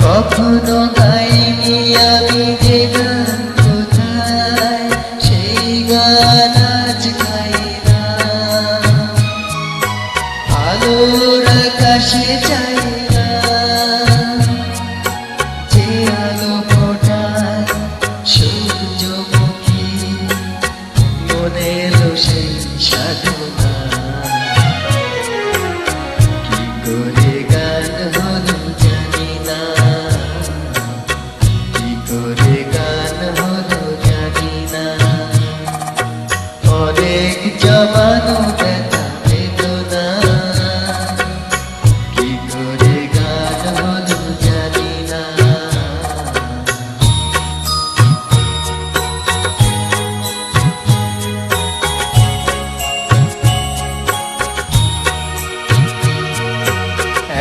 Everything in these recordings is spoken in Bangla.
কখনো গাইনি আমি যে গান কোথায় সেই গান আজ মনের সেই সাধনা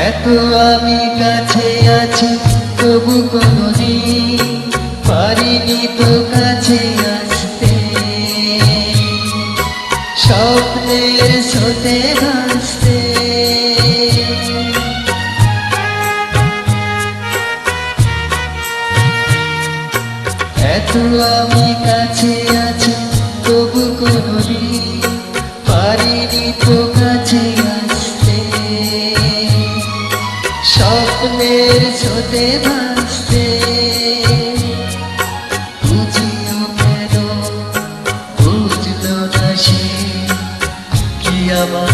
এত আমি কাছে আছি, তবু কোনদিন পারিনি তো কাছে আসতে। স্বপ্নের সোতে ভাসতে। এত আমি কাছে আছি, তবু কোনদিন পারিনি তো কাছে স্বপ্নের ছোতে ভাসতে বুঝিও কেন বুঝলো না কি আমার